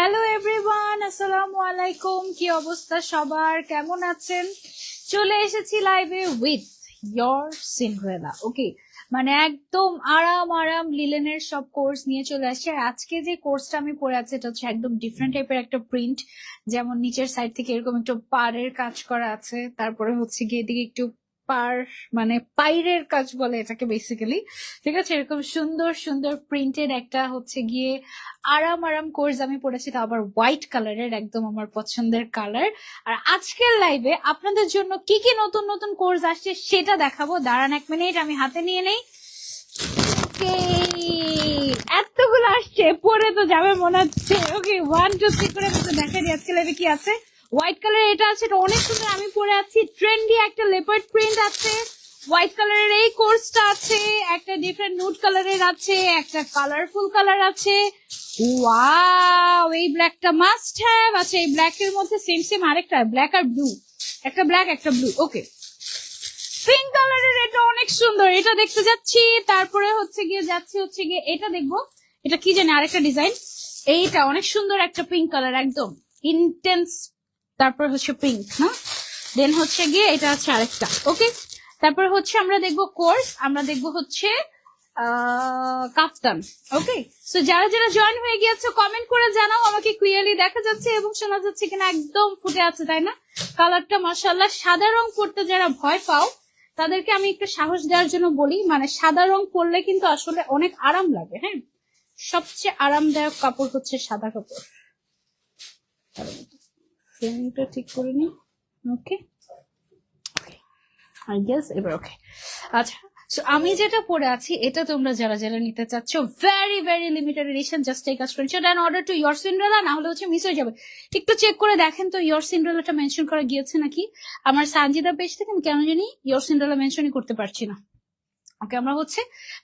Hello everyone আসসালামু আলাইকুম কি অবস্থা সবার? কেমন আছেন? চলে এসেছি লাইভে উইথ ইয়োর সিন্ড্রেলা ওকে মানে একদম আরাম আরাম লিলেনের সব কোর্স নিয়ে চলে আসছে। আর আজকে যে কোর্সটা আমি পরে আছি, এটা হচ্ছে একদম ডিফারেন্ট টাইপের একটা প্রিন্ট যেমন নিচের সাইড থেকে এরকম একটু পাড়ের কাজ করা আছে। তারপরে হচ্ছে গিয়ে এদিকে একটু পার মানে পাইরের কাজ বলে এটাকে বেসিক্যালি ঠিক আছে এরকম সুন্দর সুন্দর প্রিন্টেড একটা হচ্ছে গিয়ে আরাম আরাম কোর্স আমি পড়েছি তা আবার হোয়াইট কালারের একদম আমার পছন্দের কালার আর আজকের লাইভে আপনাদের জন্য কি কি নতুন নতুন কোর্স আসছে সেটা দেখাবো দাঁড়ান এক মিনিট আমি হাতে নিয়ে নেই এতগুলো আসছে পরে তো যাবে মনে হচ্ছে ওকে ওয়ান টু থ্রি করে দেখাই আজকে লাইভে কি আছে হোয়াইট কালার এটা আছে, এটা অনেক সুন্দর। আমি পরে আছি ট্রেন্ডি একটা লেপার্ড প্রিন্ট আছে। হোয়াইট কালারের এই কোর্সটা আছে, একটা ডিফারেন্ট নুট কালারের আছে, একটা কালারফুল কালার আছে। ওয়াও এই ব্ল্যাকটা মাস্ট হ্যাভ আচ্ছা এই ব্ল্যাক এর মধ্যে সেম সেম আরেকটা ব্ল্যাক আর ব্লু একটা ব্ল্যাক একটা ব্লু ওকে পিঙ্ক কালারের এটা অনেক সুন্দর, এটা দেখতে যাচ্ছি। তারপরে হচ্ছে গিয়ে যাচ্ছি হচ্ছে গিয়ে, এটা দেখব। এটা কি জানি, আরেকটা ডিজাইন এইটা অনেক সুন্দর একটা পিঙ্ক কালার একদম ইন্টেন্স তারপর হচ্ছে পিঙ্ক না? দেন হচ্ছে গিয়ে এটা হচ্ছে আরেকটা ওকে তারপর হচ্ছে আমরা দেখব কোর্স আমরা দেখব হচ্ছে কাফতান ওকে সো যারা যারা জয়েন হয়ে গিয়েছে কমেন্ট করে জানাও, আমাকে ক্লিয়ারলি দেখা যাচ্ছে এবং শোনা যাচ্ছে কিনা, একদম ফুটে আছে, তাই না? কালারটা মাসাল্লাহ সাদা রং পরতে যারা ভয় পাও, তাদেরকে আমি একটু সাহস দেওয়ার জন্য বলি মানে সাদা রং পরলে কিন্তু আসলে অনেক আরাম লাগে হ্যাঁ? সবচেয়ে আরামদায়ক কাপড় হচ্ছে সাদা কাপড়। ফ্রেমিংটা ঠিক করে নি ওকে? আই গেস এবার ওকে আচ্ছা সো আমি যেটা পরে আছি, এটা তোমরা যারা যারা নিতে চাচ্ছ very very limited edition just take a screenshot and order to your Cinderella না হলে হচ্ছে মিস হয়ে যাবে। একটু চেক করে দেখেন তো ইয়োর সিন্ড্রেলাটা মেনশন করা গিয়েছে নাকি? আমার সানজিদা পেজ থেকে আমি কেন জানি ইয়োর সিন্ড্রেলা মেনশনই করতে পারছি না। ওকে, আমরা হচ্ছে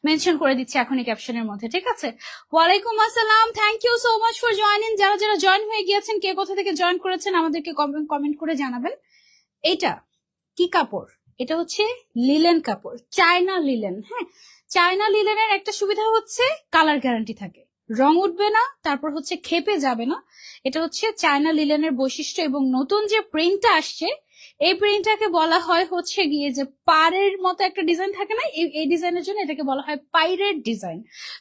মেনশন করে দিচ্ছি এখনই ক্যাপশনের মধ্যে, ঠিক আছে? ওয়ালাইকুম আসসালাম thank you so much for joining যারা যারা জয়েন হয়ে গিয়েছেন, কে কোথা থেকে জয়েন করেছেন, আমাদেরকে কমেন্ট করে জানাবেন। এটা কি কাপড়? এটা হচ্ছে লিলেন কাপড় চায়না লিলেন হ্যাঁ? চায়না লিলেনের একটা সুবিধা হচ্ছে কালার গ্যারান্টি থাকে। রং উঠবে না, তারপর হচ্ছে খেপে যাবে না। এটা হচ্ছে চায়না লিলেনের বৈশিষ্ট্য এবং নতুন যে প্রিন্টটা আসছে এই প্রিন্টটাকে বলা হয় হচ্ছে গিয়ে যে পারের মতো একটা ডিজাইন থাকে না? এই- ডিজাইনের জন্য এটাকে বলা হয় পাইরেট ডিজাইন।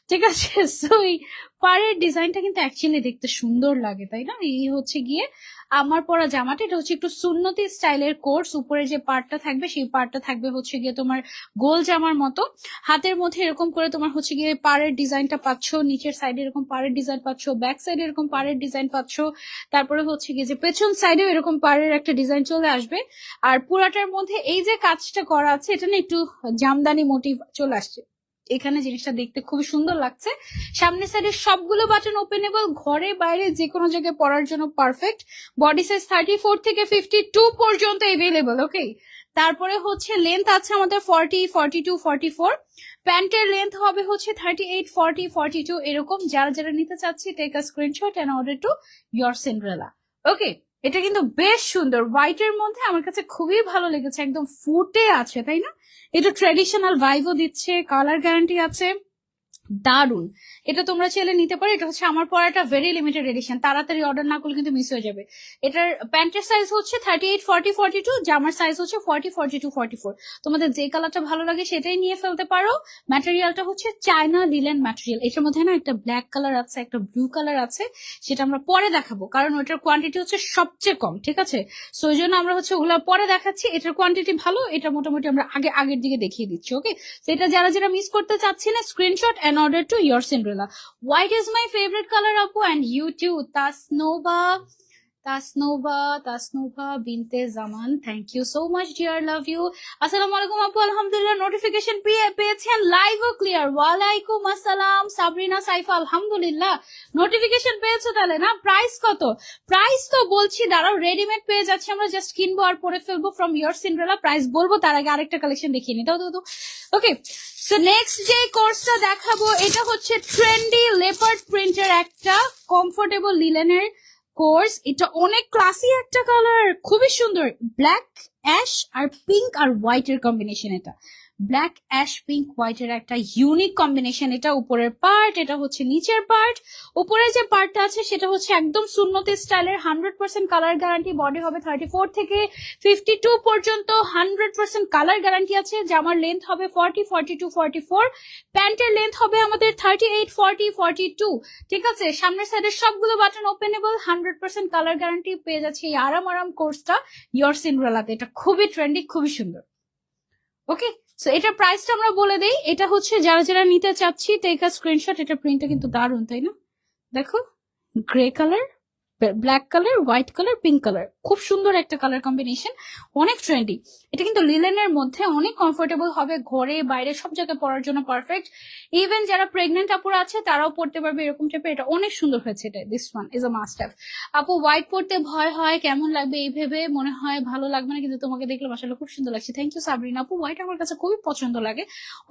ঠিক আছে? সো এই পাড়ের ডিজাইনটা কিন্তু অ্যাকচুয়ালি দেখতে সুন্দর লাগে, তাই না? এই হচ্ছে গিয়ে আমার পরা জামাটা, এটা হচ্ছে একটু সুন্নতি স্টাইলের কোর্স। উপরে যে পার্টটা থাকবে, সেই পার্টটা থাকবে হচ্ছে গিয়ে তোমার গোল জামার মতো। হাতের মধ্যে এরকম করে তোমার হচ্ছে গিয়ে পাড়ের ডিজাইনটা পাচ্ছ, নিচের সাইডে এরকম পাড়ের ডিজাইন পাচ্ছ ব্যাক সাইডে এরকম পাড়ের ডিজাইন পাচ্ছ, তারপরে হচ্ছে গিয়ে যে পেছন সাইডেও এরকম পাড়ের একটা ডিজাইন চলে আসবে। আর পুরাটার মধ্যে এই যে কাজটা করা আছে, এটা না একটু জামদানি মোটিভ চলে আসছে। এখানে জিনিসটা দেখতে খুবই সুন্দর লাগছে। সামনের সাইডে সবগুলো বাটন ওপেনেবল ঘরে, বাইরে যে কোনো জায়গায় পরার জন্য perfect body size thirty four থেকে ফিফটি টু পর্যন্ত এভেলেবল ওকে তারপরে হচ্ছে লেন্থ আছে আমাদের forty forty two forty four প্যান্টের লেন্থ হবে হচ্ছে thirty eight forty forty two এরকম। যারা যারা নিতে চাচ্ছি take a screenshot and order to your Cinderella okay এটা কিন্তু বেশ সুন্দর। হোয়াইটের মধ্যে আমার কাছে খুবই ভালো লেগেছে। একদম ফুটে আছে, তাই না? এটা ট্রেডিশনাল ভাইভও দিচ্ছে কালার গ্যারান্টি আছে। দারুণ এটা তোমরা চাইলে নিতে পারো। এটা হচ্ছে আমার পরাটা ভেরি লিমিটেড এডিশন তাড়াতাড়ি অর্ডার না করলে কিন্তু মিস হয়ে যাবে। এটার প্যান্টের সাইজ হচ্ছে thirty eight forty forty two জামার সাইজ হচ্ছে forty forty two forty four তোমাদের যে কালারটা ভালো লাগে সেটাই নিয়ে ফেলতে পারো। ম্যাটেরিয়ালটা হচ্ছে চায়না লিলেন ম্যাটেরিয়াল এটার মধ্যে না একটা ব্ল্যাক কালার আছে, একটা ব্লু কালার আছে, সেটা আমরা পরে দেখাবো। কারণ ওটার কোয়ান্টিটি হচ্ছে সবচেয়ে কম, ঠিক আছে? সো ওই জন্য আমরা হচ্ছে ওগুলো পরে দেখাচ্ছি। এটার কোয়ান্টিটি ভালো, এটা মোটামুটি আমরা আগে আগের দিকে দেখিয়ে দিচ্ছি ওকে সেটা যারা যারা মিস করতে চাচ্ছি না screenshot and can order to your Cinderella. White is my favorite color, Apu, and you too, Tasnova. Tasnova Tasnova Binte Zaman thank you so much dear love you আসসালামু আলাইকুম আপু, আলহামদুলিল্লাহ নোটিফিকেশন পেয়েছেন লাইভ ও clear ওয়ালাইকুম আসসালাম, সাবরিনা, সাইফা, আলহামদুলিল্লাহ। Notification পেয়েছ তাহলে না? প্রাইস কত? প্রাইস তো বলছি, দাঁড়াও রেডিমেড পেয়ে যাচ্ছে আমরা জাস্ট কিনবো আর পরে ফেলব ফ্রম ইয়োর সিন্ড্রেলা প্রাইস বলব, তার আগে আরেকটা কালেকশন দেখিয়ে নি দাও ওকে সো নেক্সট যে কোর্সটা দেখাবো, এটা হচ্ছে ট্রেন্ডি লেপার্ড প্রিন্টের একটা কমফোর্টেবল লিলেনের কোর্স এটা অনেক ক্লাসি একটা কালার খুবই সুন্দর ব্ল্যাক অ্যাশ আর পিঙ্ক আর হোয়াইট এর কম্বিনেশন এটা। ব্ল্যাক অ্যাশ পিঙ্ক হোয়াইটের একটা ইউনিক কম্বিনেশন এটা উপরের পার্ট এটা হচ্ছে নিচের পার্ট উপরে যে পার্টটা আছে, সেটা হচ্ছে একদম সুন্নতি স্টাইলের hundred percent colour guarantee body হবে থার্টি ফোর থেকে ফিফটি টু পর্যন্ত হান্ড্রেড পার্সেন্ট কালার গ্যারান্টি আছে জামার লেন্থ হবে forty forty two forty four প্যান্টের লেন্থ হবে আমাদের thirty eight forty forty two ঠিক আছে? সামনের সাইডের সবগুলো button openable hundred percent colour guarantee পেয়ে যাচ্ছে এই আরাম আরাম কোর্সটা ইয়র সিনড্রেলাতে এটা খুবই ট্রেন্ডি খুবই সুন্দর। ওকে সো এটার প্রাইসটা আমরা বলে দেই। এটা হচ্ছে যারা যারা নিতে চাচ্ছি টেক আ স্ক্রিনশট এটা প্রিন্টটা কিন্তু দারুণ, তাই না? দেখো grey colour black colour white colour pink colour খুব সুন্দর একটা কালার কম্বিনেশন অনেক ট্রেন্ডি এটা কিন্তু লিলেনের মধ্যে অনেক কমফোর্টেবল হবে। ঘরে, বাইরে, সব জায়গায় পরার জন্য পারফেক্ট ইভেন যারা প্রেগনেন্ট আপুরা আছে, তারাও পড়তে পারবে এরকম টাইপের এটা অনেক সুন্দর হয়েছে এটা। This one is a must have আপু হোয়াইট পড়তে ভয় হয়, কেমন লাগবে এই ভেবে? মনে হয় ভালো লাগবে না, কিন্তু তোমাকে দেখলে আসলে খুব সুন্দর লাগছে। থ্যাংক ইউ সাবরিন আপু। হোয়াইট আমার কাছে খুবই পছন্দ লাগে।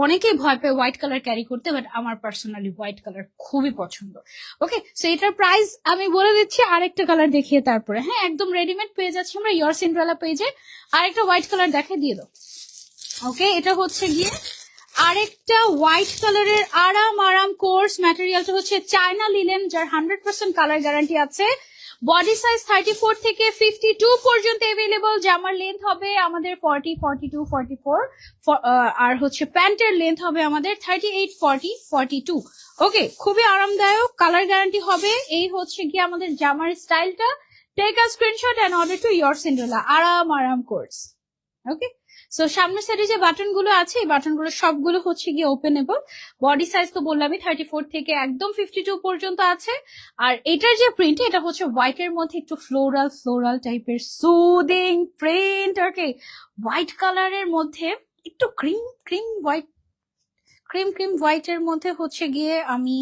অনেকেই ভয় পায় হোয়াইট কালার ক্যারি করতে বাট আমার পার্সোনালি হোয়াইট কালার খুবই পছন্দ। ওকে সো এটার প্রাইস আমি বলে দিচ্ছি আরেকটা কালার দেখিয়ে তারপরে। হ্যাঁ একদম রেডিমেড পেয়ে যাচ্ছি আমরা ইয়ার সিন্ড্রেলা পেজে আরেকটা হোয়াইট কালার দেখে দিয়ে দাও। ওকে এটা হচ্ছে গিয়ে আরেকটা হোয়াইট কালারের আরাম আরাম কোর্স ম্যাটেরিয়ালটা হচ্ছে চায়না লিলেন যার হান্ড্রেড পার্সেন্ট কালার গ্যারান্টি আছে। বডি সাইজ থার্টি ফোর থেকে ফিফটি টু পর্যন্ত এভেলেবল জামার লেন্থ হবে আমাদের forty forty two forty four আর হচ্ছে প্যান্টের লেন্থ হবে আমাদের thirty eight forty forty two okay খুবই আরামদায়ক। কালার গ্যারান্টি হবে। এই হচ্ছে গিয়ে আমাদের জামার স্টাইলটা take a screenshot and order to your Cinderella আরাম আরাম কোর্স ওকে সো সামনের সাইডে যে বাটনগুলো আছে, এই বাটনগুলো সবগুলো হচ্ছে গিয়ে ওপেনেবল বডি সাইজ তো বললামই থার্টি ফোর থেকে একদম ফিফটি টু পর্যন্ত আছে। আর এটার যে প্রিন্ট এটা হচ্ছে হোয়াইট এর মধ্যে একটু ফ্লোরাল ফ্লোরাল টাইপের সুদিং প্রিন্ট ওকে হোয়াইট কালারের মধ্যে একটু cream cream white cream cream white এর মধ্যে হচ্ছে গিয়ে আমি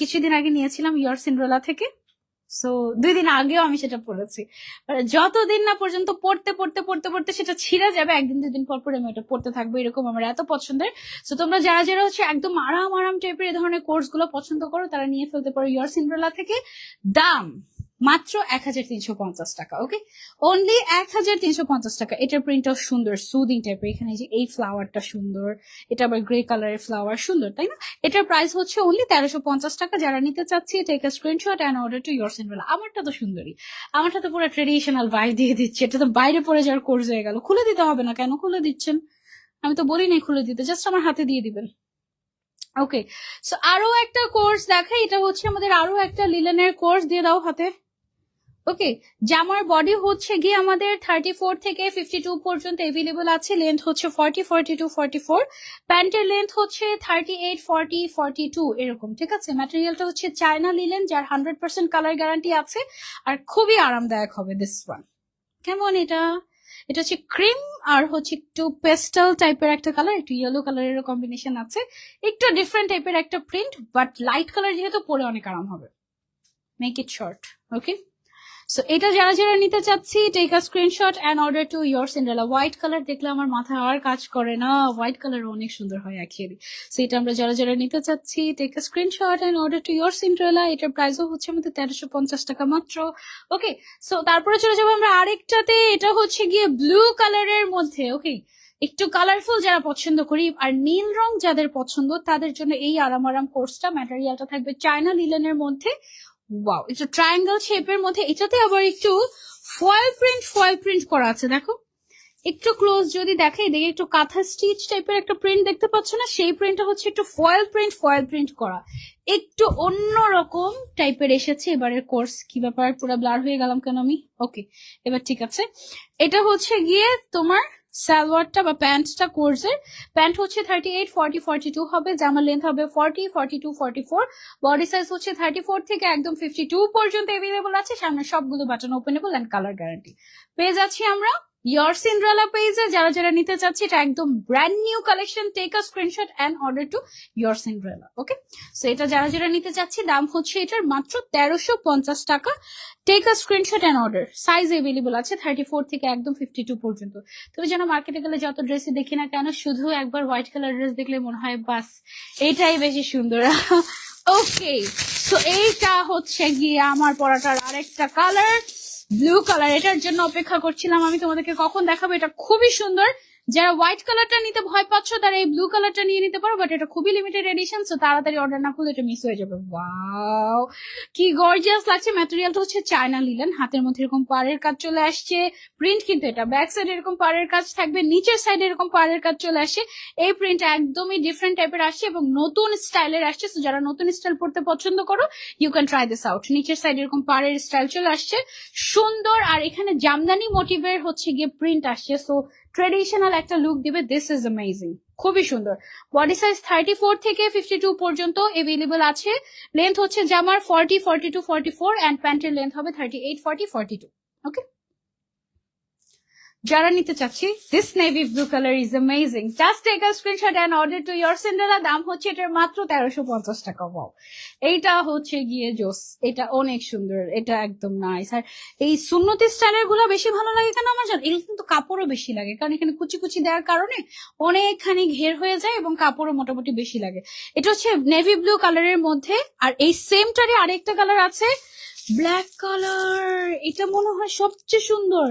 কিছুদিন আগে নিয়েছিলাম ইয়র সিন্ড্রেলা থেকে। সো দুই দিন আগেও আমি সেটা পড়েছি। মানে যতদিন না পর্যন্ত পড়তে পড়তে পড়তে পড়তে সেটা ছিঁড়ে যাবে, একদিন, দুদিন পর পর আমি ওটা পড়তে থাকব, এরকম আমার এত পছন্দের। সো তোমরা যারা যারা হচ্ছে একদম আরাম আরাম টাইপের এই ধরনের কোর্সগুলো পছন্দ করো, তারা নিয়ে ফেলতে পারো ইয়ার সিন্ড্রেলা থেকে। দাম! মাত্র এক হাজার তিনশো পঞ্চাশ টাকা ওকে অনলি এক হাজার তিনশো পঞ্চাশ টাকা। এটার প্রিন্টটাও সুন্দর সুদিং টাইপের এখানে যে, এই ফ্লাওয়ারটা সুন্দর, এটা আবার গ্রে কালারের ফ্লাওয়ার সুন্দর, তাই না? এটার প্রাইস হচ্ছে অনলি তেরোশো পঞ্চাশ টাকা। যারা নিতে চাচ্ছি take a screenshot and order to your Cinderella আমারটা তো সুন্দরই। আমারটা তো পুরো ট্রেডিশনাল ভাই দিয়ে দিচ্ছে। এটা তো বাইরে পরে যাওয়ার কোর্স হয়ে গেল। খুলে দিতে হবে না কেন? খুলে দিচ্ছেন। আমি তো বলি নাই খুলে দিতে জাস্ট আমার হাতে দিয়ে দিবেন। ওকে সো আরও একটা কোর্স দেখাই। এটা হচ্ছে আমাদের আরও একটা লিলেনের কোর্স দিয়ে দাও হাতে। ওকে জামার বডি হচ্ছে গিয়ে আমাদের থার্টি ফোর থেকে ফিফটি টু পর্যন্ত এভেলেবল আছে। লেন্থ হচ্ছে forty forty two forty four প্যান্টের লেন্থ হচ্ছে thirty eight forty forty two এরকম, ঠিক আছে? ম্যাটেরিয়ালটা হচ্ছে চায়না লিলেন যার হান্ড্রেড পার্সেন্ট কালার গ্যারান্টি আছে। আর খুবই আরামদায়ক হবে দিস ওয়ান কেমন এটা? এটা হচ্ছে ক্রিম আর হচ্ছে একটু পেস্টাল টাইপের একটা কালার একটু ইয়েলো কালারের কম্বিনেশন আছে। একটু ডিফারেন্ট টাইপের একটা প্রিন্ট বাট লাইট কালার যেহেতু, পরে অনেক আরাম হবে। Make it short okay so এটা যারা যারা নিতে চাচ্ছি take a screenshot and order to your Cinderella white colour দেখলে আমার মাথায় আর কাজ করে না। হোয়াইট কালার অনেক সুন্দর হয় অ্যাকচুয়ালি সো এটা আমরা যারা যারা নিতে চাচ্ছি take a screenshot and order to your Cinderella এটার প্রাইসও হচ্ছে আমাদের তেরোশো পঞ্চাশ টাকা মাত্র। ওকে সো তারপরে চলে যাব আমরা আরেকটাতে। এটা হচ্ছে গিয়ে ব্লু কালারের মধ্যে ওকে একটু কালারফুল যারা পছন্দ করি আর নীল রং যাদের পছন্দ, তাদের জন্য এই আরাম আরাম কোর্সটা ম্যাটেরিয়ালটা থাকবে চায়না লিলেনের মধ্যে। ওয়াও একটু ট্রায়াঙ্গেল শেপের মধ্যে এটাতে আবার একটু ফয়েল প্রিন্ট ফয়েল প্রিন্ট করা আছে, দেখো। একটু ক্লোজ যদি দেখে দেখে একটু কাঁথা স্টিচ টাইপের একটা প্রিন্ট দেখতে পাচ্ছ না, সেই প্রিন্টটা হচ্ছে একটু ফয়েল প্রিন্ট ফয়েল প্রিন্ট করা। একটু অন্য রকম টাইপের এসেছে, এবারের কোর্স কি ব্যাপার, পুরো ব্লার হয়ে গেলাম কেন আমি? ওকে এবার ঠিক আছে। এটা হচ্ছে গিয়ে তোমার সালোয়ারটা বা প্যান্টটা কোর্সের প্যান্ট হচ্ছে thirty eight forty forty two হবে জামার লেন্থ হবে forty forty two forty four body size হচ্ছে থার্টি ফোর থেকে একদম ফিফটি টু পর্যন্ত এভেলেবল আছে। সামনে সবগুলো button openable and colour guarantee পেয়ে যাচ্ছি আমরা ইয়র সিন্ড্রেলা পেজে যারা যারা নিতে চাচ্ছি, এটা একদম brand new collection take a screenshot and order to your Cinderella okay so এটা যারা যারা নিতে চাচ্ছি, দাম হচ্ছে এটার মাত্র তেরোশো পঞ্চাশ টাকা। Take a screenshot and order size available আছে থার্টি ফোর থেকে একদম ফিফটি টু পর্যন্ত। তুমি যেন মার্কেটে গেলে যত ড্রেসই দেখি না কেন, শুধু একবার হোয়াইট কালার ড্রেস দেখলে মনে হয়, বাস এইটাই বেশি সুন্দর। ওকে সো এইটা হচ্ছে গিয়ে আমার পরাটার আরেকটা কালার ব্লু কালার এটার জন্য অপেক্ষা করছিলাম আমি তোমাদেরকে কখন দেখাবো এটা খুবই সুন্দর। যারা হোয়াইট কালারটা নিতে ভয় পাচ্ছ, তারা এই ব্লু কালারটা নিয়ে নিতে পারো বাট এটা খুবই লিমিটেড এডিশন সো তাড়াতাড়ি অর্ডার না করলে এটা মিস হয়ে যাবে। ওয়াও কি গর্জিয়াস লাগছে। ম্যাটেরিয়ালটা হচ্ছে চায়না লিলেন হাতের মধ্যে এরকম পাড়ের কাজ চলে আসছে। প্রিন্ট কিন্তু এটা ব্যাক সাইড এরকম পাড়ের কাজ থাকবে, নিচের সাইডে এরকম পাড়ের কাজ চলে আসে। এই প্রিন্ট একদমই ডিফারেন্ট টাইপের আসছে এবং নতুন স্টাইলের আসছে সো যারা নতুন স্টাইল পড়তে পছন্দ করো you can try this out নিচের সাইড এরকম পাড়ের স্টাইল চলে আসছে। সুন্দর, আর এখানে জামদানি মোটিভের হচ্ছে গিয়ে প্রিন্ট আসছে সো ট্রেডিশনাল একটা লুক দিবে দিস ইজ অ্যামেজিং খুবই সুন্দর। বডি সাইজ থার্টি ফোর থেকে ফিফটি টু পর্যন্ত এভেলেবল আছে। লেন্থ হচ্ছে জামার forty forty two forty four and প্যান্টের লেন্থ হবে thirty eight forty forty two okay যারা নিতে চাচ্ছি this navy blue colour is amazing just take a screenshot and order to your Cinderella দাম হচ্ছে এটার মাত্র তেরোশো পঞ্চাশ টাকা পাও এইটা হচ্ছে গিয়ে জোস, এটা অনেক সুন্দর, এটা একদম নাইস আর এই সুন্নতি স্টাইলেরগুলো বেশি ভালো লাগে কেন আমার জানো, এগুলো কিন্তু কাপড়ও বেশি লাগে, কারণ এখানে কুচি কুচি দেওয়ার কারণে অনেকখানি ঘের হয়ে যায় এবং কাপড়ও মোটামুটি বেশি লাগে। এটা হচ্ছে নেভি ব্লু কালারের মধ্যে, আর এই সেমটারে আরেকটা কালার আছে ব্ল্যাক কালার এটা মনে হয় সবচেয়ে সুন্দর।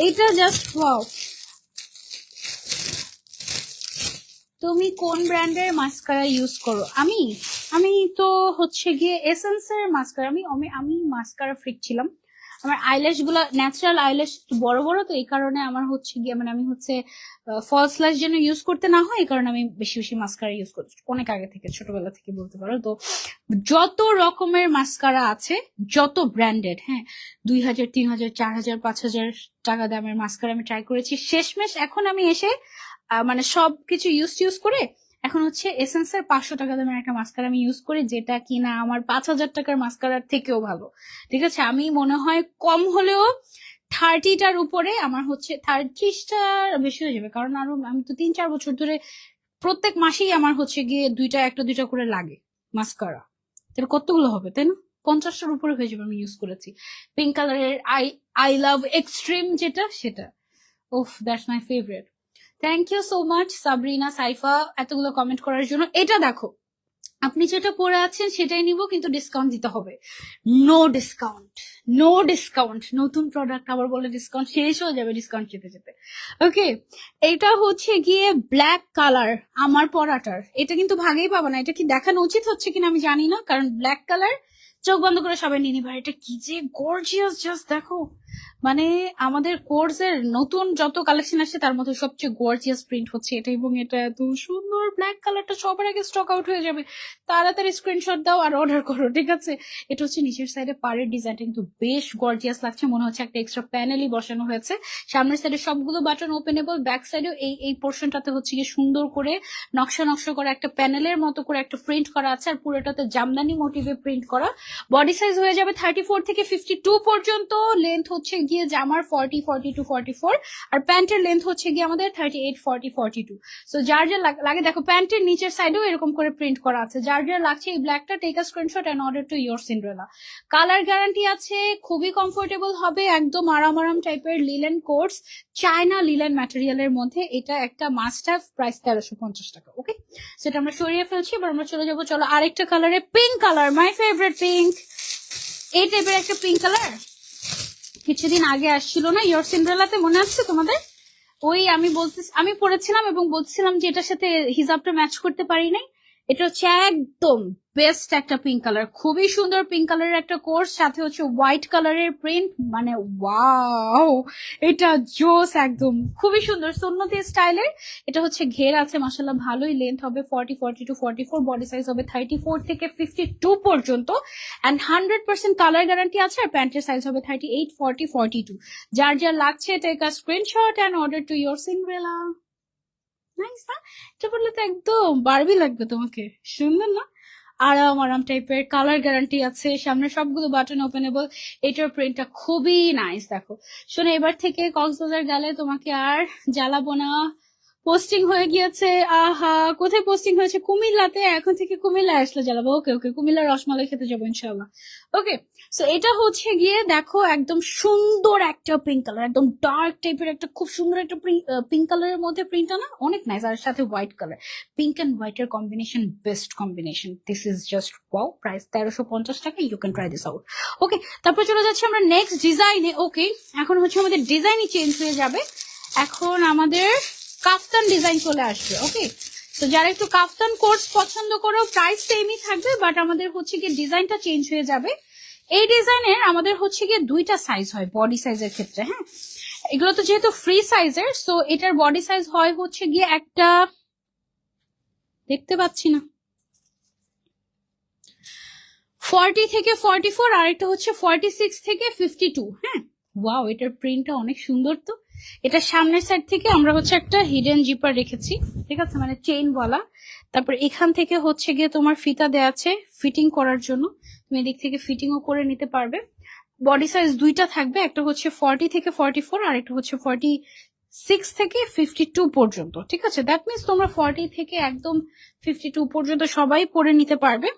এটা জাস্ট ওয়াও তুমি কোন ব্র্যান্ডের মাস্কারা ইউজ করো? আমি আমি তো হচ্ছে গিয়ে এসেন্সের মাস্কারা, আমি, আমি- মাস্কারা ফ্রিক ছিলাম। আমার আইল্যাশগুলা ন্যাচারাল আইল্যাশ বড় বড়, তো এই কারণে আমার হচ্ছে গিয়ে মানে আমি হচ্ছে ফলস লাইশ যেন ইউজ করতে না হয়, এই কারণে আমি বেশি বেশি মাস্কারা ইউজ করছি অনেক আগে থেকে, ছোটবেলা থেকে বলতে পারো। তো যত রকমের মাস্কারা আছে, যত ব্র্যান্ডেড হ্যাঁ দুই হাজার, তিন হাজার, চার হাজার, পাঁচ হাজার টাকা দামের মাস্কারা আমি ট্রাই করেছি। শেষমেশ এখন আমি এসে মানে সব কিছু ইউজ টিউজ করে এখন হচ্ছে এসেন্সের পাঁচশো টাকা দামের একটা মাস্কারা আমি ইউজ করি, যেটা কিনা আমার পাঁচ হাজার টাকার মাস্কারার থেকেও ভালো। ঠিক আছে? আমি মনে হয় কম হলেও থার্টিটার উপরে আমার হচ্ছে থার্টিসটার বেশি হয়ে যাবে। কারণ আরও আমি তো তিন চার বছর ধরে প্রত্যেক মাসেই আমার হচ্ছে গিয়ে দুইটা, একটা, দুইটা করে লাগে মাস্কারা তাহলে কতগুলো হবে, তাই না? পঞ্চাশটার উপরে হয়ে যাবে আমি ইউজ করেছি। পিঙ্ক কালারের আই আই লাভ এক্সট্রিম যেটা, সেটা। Oof that's my favourite thank you so much Sabrina Saifa এতগুলো কমেন্ট করার জন্য। এটা দেখো, আপনি যেটা পরে আছেন সেটাই নিব, কিন্তু ডিসকাউন্ট দিতে হবে। নো ডিসকাউন্ট নো ডিসকাউন্ট নতুন প্রোডাক্ট আবার বলে ডিসকাউন্ট শেষ হয়ে যাবে ডিসকাউন্ট যেতে যেতে ওকে এটা হচ্ছে গিয়ে ব্ল্যাক কালার আমার পরাটার। এটা কিন্তু ভাগেই পাবো না, এটা কি দেখানো উচিত হচ্ছে কিনা আমি জানি না, কারণ ব্ল্যাক কালার চোখ বন্ধ করে সবাই নিয়ে নিবে। আর এটা কি যে গর্জিয়াস জাস্ট দেখো। মানে আমাদের কোর্সের নতুন যত কালেকশন আসছে তার মধ্যে সবচেয়ে গর্জিয়াস প্রিন্ট হচ্ছে এটা এবং এটা এত সুন্দর ব্ল্যাক কালারটা সবার আগে স্টক আউট হয়ে যাবে। তাড়াতাড়ি স্ক্রিনশট দাও আর অর্ডার করো, ঠিক আছে? এটা হচ্ছে নিচের সাইডে পাড়ের ডিজাইনটা কিন্তু বেশ গর্জিয়াস লাগছে, মনে হচ্ছে একটা এক্সট্রা প্যানেলই বসানো হয়েছে। সামনের সাইডে সবগুলো বাটন ওপেনেবল ব্যাক সাইডেও এই এই পোর্শনটাতে হচ্ছে গিয়ে সুন্দর করে নকশা নকশা করা একটা প্যানেলের মতো করে একটা প্রিন্ট করা আছে, আর পুরোটাতে জামদানি মোটিভে প্রিন্ট করা। বডি সাইজ হয়ে যাবে থার্টি ফোর থেকে ফিফটি টু পর্যন্ত লেন্থ হচ্ছে গিয়ে জামার forty forty two forty four আর প্যান্টের লেন্থ হচ্ছে গিয়ে আমাদের thirty eight forty forty two so যার যা লাগ- দেখো প্যান্টের নিচের সাইডেও এরকম করে প্রিন্ট করা আছে। যার যা লাগছে এই ব্ল্যাকটা take a screenshot and order to your Cinderella colour guarantee আছে, খুবই কমফোর্টেবল হবে, একদম আরাম আরাম টাইপের লিলেন কোর্স চায়না লিলেন ম্যাটেরিয়ালের মধ্যে এটা একটা মাস্ট হ্যাভ প্রাইস তেরোশো পঞ্চাশ টাকা ওকে সেটা আমরা সরিয়ে ফেলছি, এবার আমরা চলে যাব, চলো আরেকটা কালারে pink colour my favourite pink এই টাইপের একটা পিঙ্ক কালার কিছুদিন আগে আসছিল না, ইয়োর সিন্ড্রেলাতে মনে আছে তোমাদের? ওই আমি বলতে আমি পড়েছিলাম এবং বলছিলাম যে এটার সাথে হিজাবটা ম্যাচ করতে পারি নাই। এটা হচ্ছে একদম বেস্ট একটা পিঙ্ক কালার খুবই সুন্দর পিঙ্ক কালারের একটা কোর্স সাথে হচ্ছে হোয়াইট কালারের প্রিন্ট মানে ওয়াও এটা জোস একদম, খুবই সুন্দর। সুন্নতি স্টাইলের এটা হচ্ছে ঘের আছে মাসাল্লাহ ভালোই লেন্থ হবে forty forty two forty four body size হবে থার্টি ফোর থেকে ফিফটি টু পর্যন্ত and hundred percent colour guarantee আছে, আর প্যান্টের সাইজ হবে thirty eight forty forty two যার যার লাগছে take a screenshot and order to your Cinderella nice না এটা বললে তো একদম বারবি লাগবে তোমাকে। সুন্দর, না? আরাম আরাম টাইপের কালার গ্যারান্টি আছে, সামনে সবগুলো বাটন ওপেনেবল এটার প্রিন্টটা খুবই নাইস দেখো। শোনো, এবার থেকে কক্সবাজার গেলে তোমাকে আর জ্বালাবো না। পোস্টিং হয়ে গিয়েছে, আহা, কোথায় পোস্টিং হয়েছে? কুমিল্লাতে, এখন থেকে কুমিল্লা আসলে জ্বালাবো। ওকে ওকে কুমিল্লা রসমালাই খেতে যাব ইনশাল্লাহ ওকে সো এটা হচ্ছে গিয়ে দেখো একদম সুন্দর একটা পিঙ্ক কালার একদম ডার্ক টাইপের একটা খুব সুন্দর একটা পিঙ্ক কালারের মধ্যে প্রিন্টটা না, অনেক নাইস আর সাথে হোয়াইট কালার পিঙ্ক অ্যান্ড হোয়াইটের combination best combination this is just wow price তেরোশো পঞ্চাশ টাকা you can try this out okay তারপর চলে যাচ্ছি আমরা নেক্সট ডিজাইনে ওকে এখন হচ্ছে আমাদের ডিজাইনই চেঞ্জ হয়ে যাবে। এখন আমাদের কাফতান ডিজাইন চলে আসবে ওকে তো যারা একটু কাফতান কোর্স পছন্দ করো প্রাইস সেমই থাকবে বাট আমাদের হচ্ছে কি ডিজাইনটা চেঞ্জ হয়ে যাবে। এই ডিজাইনের আমাদের হচ্ছে গিয়ে দুইটা সাইজ হয় বডি সাইজের ক্ষেত্রে হ্যাঁ? এগুলো তো যেহেতু ফ্রি সাইজের সো এটার বডি সাইজ হয় হচ্ছে গিয়ে একটা, দেখতে পাচ্ছি না। ফর্টি থেকে ফর্টি ফোর আর একটা হচ্ছে ফর্টি সিক্স থেকে ফিফটি টু হ্যাঁ? ওয়াও এটার প্রিন্টটা অনেক সুন্দর তো। এটা সামনের সাইড থেকে আমরা হচ্ছে একটা হিডেন জিপার রেখেছি, ঠিক আছে? মানে চেইন বলা। তারপর এখান থেকে হচ্ছে গিয়ে তোমার ফিতা দেয়া আছে ফিটিং করার জন্য। তুমি এদিক থেকে ফিটিংও করে নিতে পারবে। বডি সাইজ দুইটা থাকবে, একটা হচ্ছে ফর্টি থেকে ফর্টি ফোর আর একটা হচ্ছে ফর্টি সিক্স থেকে ফিফটি টু পর্যন্ত, ঠিক আছে? দ্যাট মিনস তোমরা ফর্টি থেকে একদম ফিফটি টু পর্যন্ত সবাই পরে নিতে পারবে।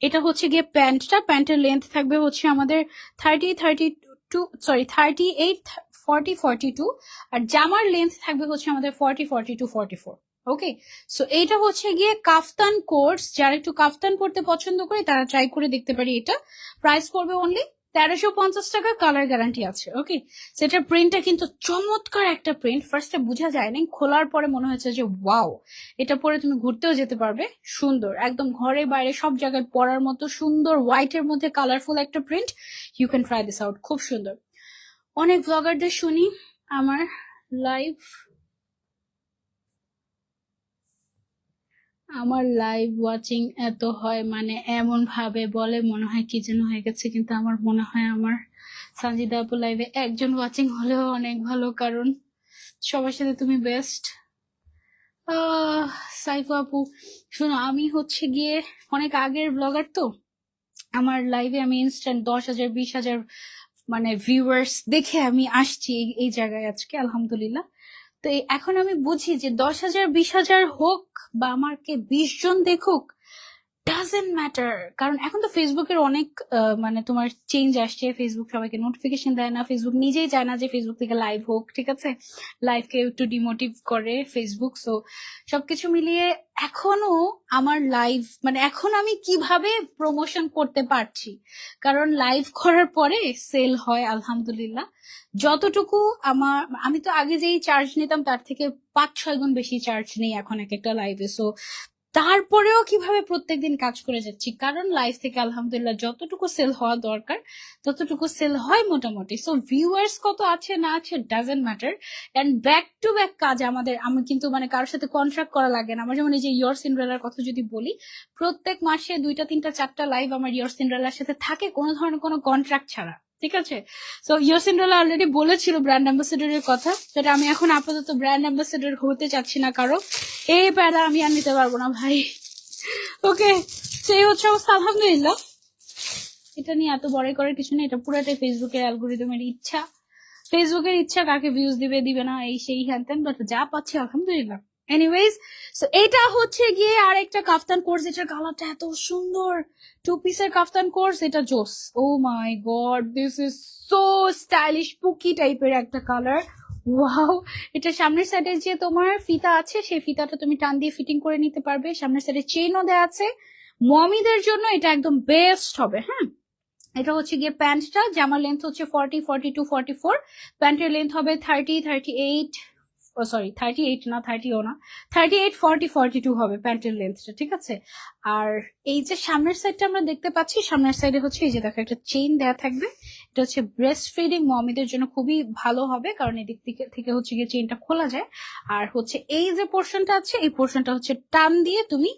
এটা হচ্ছে গিয়ে প্যান্টটা প্যান্টের লেন্থ থাকবে হচ্ছে আমাদের thirty thirty two sorry thirty eight forty forty two আর জামার লেন্থ থাকবে হচ্ছে আমাদের forty forty two forty four okay so এইটা হচ্ছে গিয়ে কাফতান কোর্স, যারা একটু কাফতান পড়তে পছন্দ করে, তারা ট্রাই করে দেখতে পারি এটা। প্রাইস করবে অনলি তেরোশো পঞ্চাশ টাকা কালার গ্যারান্টি আছে ওকে সেটার প্রিন্টটা কিন্তু চমৎকার একটা প্রিন্ট ফার্স্টে বোঝা যায় না খোলার পরে মনে হয়েছে যে ওয়াও এটা পরে তুমি ঘুরতেও যেতে পারবে, সুন্দর, একদম ঘরে বাইরে সব জায়গায় পরার মতো সুন্দর হোয়াইটের মধ্যে কালারফুল একটা print you can try this out খুব সুন্দর। অনেক ব্লগারদের শুনি, আমার লাইভ আমার লাইভ ওয়াচিং এত হয় মানে এমন ভাবে বলে, মনে হয় কি যেন হয়ে গেছে, কিন্তু আমার মনে হয় আমার সঞ্জিদা আপু লাইভে একজন ওয়াচিং হলেও অনেক ভালো, কারণ সবার সাথে তুমি বেস্ট সাইফু আপু, শোনো, আমি হচ্ছে গিয়ে অনেক আগের ব্লগার তো, আমার লাইভে আমি ইনস্ট্যান্ট দশ হাজার, বিশ হাজার মানে ভিউয়ার্স দেখে আমি আসছি এই- জায়গায় আজকে, আলহামদুলিল্লাহ। তো এখন আমি বুঝি যে দশ হাজার, বিশ হাজার হোক বা আমাকে বিশ জন দেখুক ডাজেন্ট ম্যাটার কারণ এখন তো ফেসবুকের অনেক মানে তোমার চেঞ্জ আসছে। ফেসবুক সবাইকে নোটিফিকেশন দেয় না। ফেসবুক নিজেই চায় না যে ফেসবুক থেকে লাইভ হোক, ঠিক আছে? লাইভকে একটু ডিমোটিভ করে ফেসবুক সো সবকিছু মিলিয়ে এখনও আমার লাইভ মানে এখন আমি কীভাবে প্রমোশন করতে পারছি? কারণ লাইভ করার পরে সেল হয়, আলহামদুলিল্লাহ। যতটুকু আমার, আমি তো আগে যেই চার্জ নিতাম, তার থেকে পাঁচ ছয় গুণ বেশি চার্জ নেই এখন এক একটা লাইভে সো তারপরেও কীভাবে প্রত্যেকদিন কাজ করে যাচ্ছি? কারণ লাইভ থেকে আলহামদুলিল্লাহ যতটুকু সেল হওয়া দরকার, ততটুকু সেল হয় মোটামুটি। সো ভিউয়ার্স কত আছে, না আছে doesn't matter and back to back কাজ আমাদের, আমি কিন্তু মানে কারোর সাথে কন্ট্রাক্ট করা লাগে না। আমার যেমন এই যে ইয়র সিন্ড্রেলার কথা যদি বলি, প্রত্যেক মাসে দুইটা, তিনটা, চারটা লাইভ আমার ইয়র সিন্ড্রেলার সাথে থাকে, কোনো ধরনের কোনো কন্ট্রাক্ট ছাড়া। ঠিক আছে? সো ইয়র সিন্ড্রেলা অলরেডি বলেছিল ব্র্যান্ড অ্যাম্বাসেডারের কথা সেটা আমি এখন আপাতত ব্র্যান্ড অ্যাম্বাসেডার হতে চাচ্ছি না কারও। এই প্যারা আমি আর নিতে পারব না, ভাই। ওকে সেই হচ্ছে অবস্থা, আলহামদুলিল্লাহ। এটা নিয়ে এত বড় করার কিছু নেই, এটা পুরাটাই ফেসবুকের অ্যালগোরিদমের ইচ্ছা। ফেসবুকের ইচ্ছা কাকে ভিউজ দিবে দিবে না, এই সেই হ্যান বাট যা পাচ্ছি, আলহামদুলিল্লাহ। এনিওয়েজ সো এটা হচ্ছে গিয়ে আরেকটা কাফতান কোর্স এটার কালারটা এত সুন্দর। টু পিসের কাফতান কোর্স, এটা জোস। ও my god this is so stylish pookie টাইপের একটা কালার ওয়াও এটা সামনের সাইডে যে তোমার ফিতা আছে, সেই ফিতাটা তুমি টান দিয়ে ফিটিং করে নিতে পারবে। সামনের সাইডে চেইনও দেওয়া আছে। মমিদের জন্য এটা একদম বেস্ট হবে হ্যাঁ? এটা হচ্ছে গিয়ে প্যান্টটা, জামার লেন্থ হচ্ছে forty forty two forty four প্যান্টের লেন্থ হবে thirty thirty eight sorry thirty eight না থার্টিও না thirty eight forty forty two হবে প্যান্টের লেন্থটা ঠিক আছে? আর এই যে সামনের সাইডটা আমরা দেখতে পাচ্ছি, সামনের সাইডে হচ্ছে এই যে দেখো একটা চেইন দেওয়া থাকবে। এটা হচ্ছে ব্রেস্ট ফিডিং মমিদের জন্য খুবই ভালো হবে, কারণ এদিক থেকে থেকে হচ্ছে গিয়ে চেইনটা খোলা যায়। আর হচ্ছে এই যে পোর্শনটা আছে, এই পোর্শনটা হচ্ছে টান দিয়ে তুমি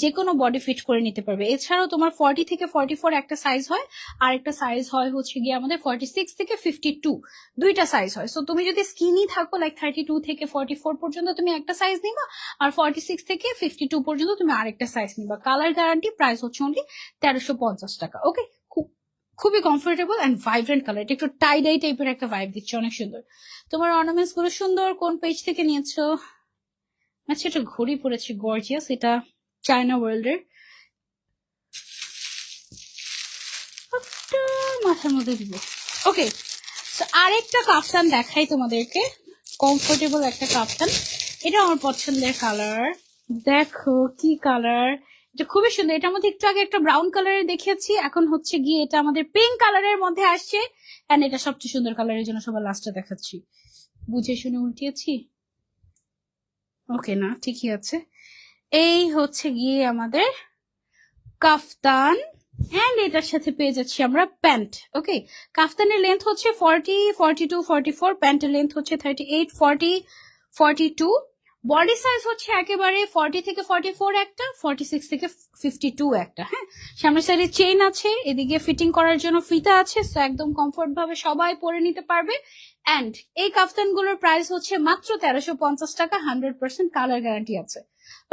যে কোনো বডি ফিট করে নিতে পারবে। এছাড়াও তোমার ফর্টি থেকে ফর্টি ফোর একটা সাইজ হয়, আর একটা সাইজ হয় হচ্ছে গিয়ে আমাদের ফর্টি সিক্স থেকে ফিফটি টু দুইটা সাইজ হয়। সো তুমি যদি স্কিনি থাকো লাইক থার্টি টু থেকে ফর্টি ফোর পর্যন্ত তুমি একটা সাইজ নিবা, আর ফর্টি সিক্স থেকে ফিফটি টু পর্যন্ত তুমি আরেকটা সাইজ নিবা। কালার গ্যারান্টি প্রাইস হচ্ছে অনলি তেরোশো পঞ্চাশ টাকা। ওকে খুবই কমফোর্টেবল অ্যান্ড ভাইব্রেন্ট কালার এটা একটু টাই ডাই টাইপের একটা ভাইব দিচ্ছে, অনেক সুন্দর। তোমার অর্নামেন্টসগুলো সুন্দর, কোন পেজ থেকে নিয়েছো? আচ্ছা এটা ঘড়ি পড়েছি গর্জিয়াস এটা চায়না ওয়ার্ল্ডের একটা মাথার মধ্যে দিব। ওকে আরেকটা কাফতান দেখাই তোমাদেরকে। কমফোর্টেবল একটা কাফতান এটা আমার পছন্দের কালার দেখো কি কালার এটা খুবই সুন্দর, এটার মধ্যে একটু আগে একটা ব্রাউন কালারের দেখিয়েছি, এখন হচ্ছে গিয়ে এটা আমাদের পিঙ্ক কালারের মধ্যে আসছে এন্ড এটা সবচেয়ে সুন্দর কালারের জন্য সবার লাস্টে দেখাচ্ছি। বুঝে শুনে উল্টিয়েছি? ওকে না, ঠিকই আছে। এই হচ্ছে গিয়ে আমাদের কাফতান এন্ড এটার সাথে পেয়ে যাচ্ছি আমরা প্যান্ট ওকে কাফতানের লেন্থ হচ্ছে forty forty two forty four প্যান্টের লেন্থ হচ্ছে thirty eight forty forty two body size হচ্ছে একেবারে ফর্টি থেকে ফর্টি ফোর একটা ফর্টি সিক্স থেকে ফিফটি টু একটা হ্যাঁ? সামনের সাইডে চেইন আছে, এদিকে ফিটিং করার জন্য ফিতা আছে সো একদম কমফোর্ট ভাবে সবাই পরে নিতে পারবে। অ্যান্ড এই কাফতানগুলোর প্রাইস হচ্ছে মাত্র তেরোশো পঞ্চাশ টাকা হান্ড্রেড পার্সেন্ট কালার গ্যারান্টি আছে।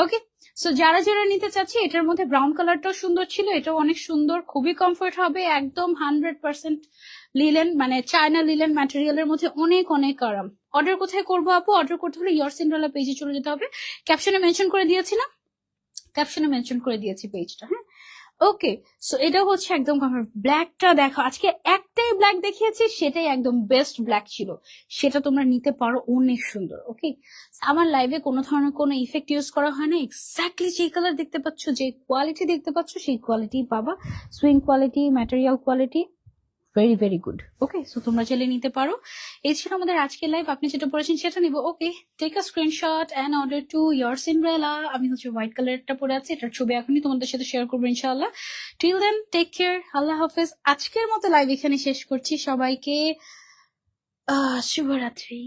ওকে সো যারা যারা নিতে চাচ্ছি, এটার মধ্যে ব্রাউন কালারটাও সুন্দর ছিল, এটাও অনেক সুন্দর, খুবই কমফোর্ট হবে, একদম হান্ড্রেড পার্সেন্ট লিলেন মানে চায়না লিলেন ম্যাটেরিয়ালের মধ্যে অনেক অনেক আরাম। অর্ডার কোথায় করব আপু? অর্ডার করতে হলে ইয়ার সিন্ড্রেলা পেজে চলে যেতে হবে। ক্যাপশনে মেনশন করে দিয়েছি না? ক্যাপশনে মেনশন করে দিয়েছি পেজটা হ্যাঁ? ওকে সো এটা হচ্ছে একদম ব্ল্যাকটা দেখো। আজকে একটাই ব্ল্যাক দেখিয়েছি, সেটাই একদম বেস্ট ব্ল্যাক ছিল। সেটা তোমরা নিতে পারো, অনেক সুন্দর ওকে আমার লাইভে কোনো ধরনের কোনো ইফেক্ট ইউজ করা হয় না। এক্স্যাক্টলি যে কালার দেখতে পাচ্ছ যে কোয়ালিটি দেখতে পাচ্ছ, সেই কোয়ালিটি পাবা। Sewing quality material quality very very good okay so তোমরা চাইলে নিতে পারো। এই ছিল আমাদের আজকের লাইভ আপনি যেটা পড়েছেন সেটা নিবো। Okay take a screenshot and order to ইয়ার সিনব্রেলা আমি হচ্ছে হোয়াইট কালারটা পরে আছি, এটার ছবি এখনই তোমাদের সাথে শেয়ার করব ইনশাল্লাহ টিল দেন টেক কেয়ার আল্লাহ হাফেজ। আজকের মতো লাইভ এখানে শেষ করছি সবাইকে। শুভরাত্রি।